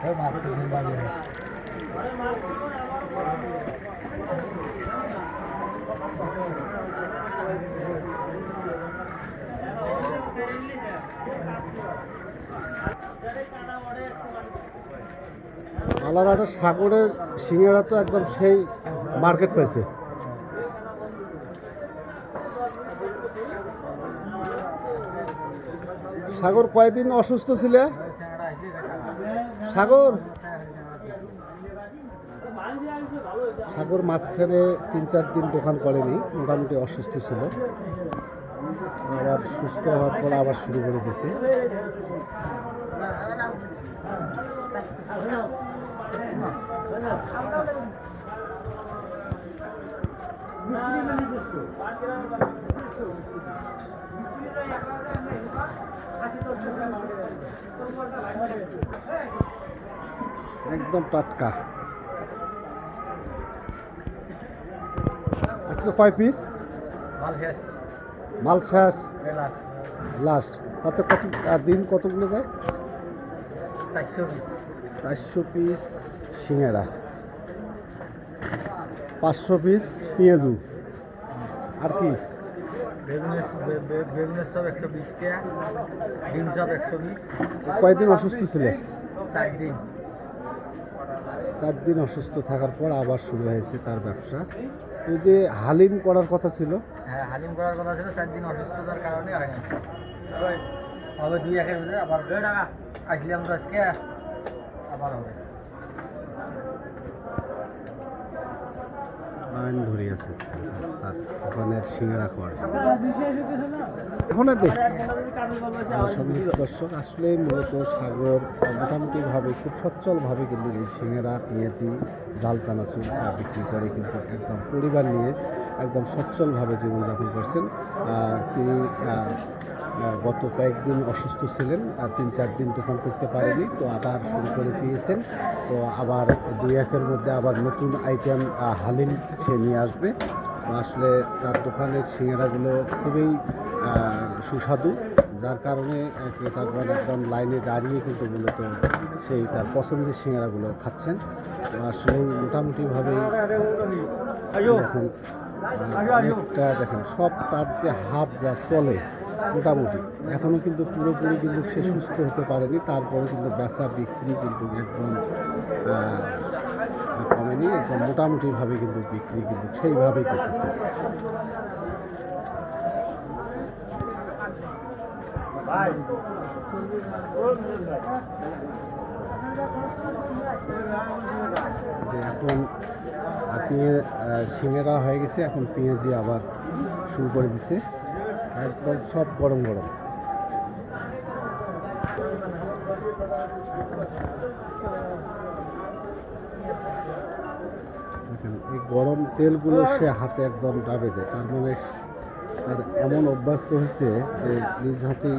还有马上就能办。আলাদাটা সাগরের সিঙ্গারা তো একদম সেই মার্কেট পাইছে সাগর কয়দিন অসুস্থ ছিলে? সাগর? সাগর মাঝখানে তিন চার দিন দোকান করেনি, মোটামুটি অসুস্থ ছিল। আবার সুস্থ হওয়ার পর আবার শুরু করে দিছে। একদম টাটকা। আজকে কয় পিস মাল শেষ। লাশ। তাতে কত দিন কতগুলো যায়? চারশো পিস সিঙ্গারা। পাঁচশো পিস পেঁয়াজু। আর কি? কয়দিন অসুস্থ ছিলে? চার দিন। অসুস্থ থাকার পর আবার শুরু হয়েছে তার ব্যবসা। ওই যে হালিম করার কথা ছিল? হ্যাঁ হালিম করার কথা ছিল চার দিন অসুস্থতার কারণে হয় না হবে দুই একের ভিতরে আবার আজকে আবার হবে। লাইন ধরে আছে। তার দোকানের সিঙ্গারা খাওয়ার। এখন সম্মিলিত দর্শক আসলে মূলত সাগর মোটামুটিভাবে খুব সচ্ছলভাবে কিন্তু এই সিঙ্গারা পেঁয়াজি জাল চানাচুর বিক্রি করে কিন্তু একদম পরিবার নিয়ে একদম সচ্ছলভাবে জীবনযাপন করছেন। তিনি গত কয়েকদিন অসুস্থ ছিলেন আর তিন চার দিন দোকান করতে পারেনি তো আবার শুরু করে দিয়েছেন। তো আবার দুই একের মধ্যে আবার নতুন আইটেম হালিম সে নিয়ে আসবে। আসলে তার দোকানের সিঙ্গারাগুলো খুবই সুস্বাদু। যার কারণে ক্রেতাগণ একদম লাইনে দাঁড়িয়ে কিন্তু মূলত সেই তার পছন্দের সিঙ্গারাগুলো খাচ্ছেন। আসলে মোটামুটিভাবে দেখেন অনেকটা দেখেন সব তার যে হাত যা চলে মোটামুটি। এখনও কিন্তু পুরোপুরি কিন্তু সে সুস্থ হতে পারেনি, তারপরে কিন্তু বেচা বিক্রি কিন্তু একদম কমেনি, একদম মোটামুটিভাবে কিন্তু বিক্রি কিন্তু সেইভাবেই করতেছে। এখন পেঁয়ে সিঙ্গেরা হয়ে গেছে, এখন পেঁয়াজি আবার শুরু করে দিছে। একদম সব গরম গরম। এই গরম তেলগুলো সে হাতে একদম ডাবে দেয়। তার মানে তার এমন অভ্যস্ত হয়েছে যে নিজ হাতেই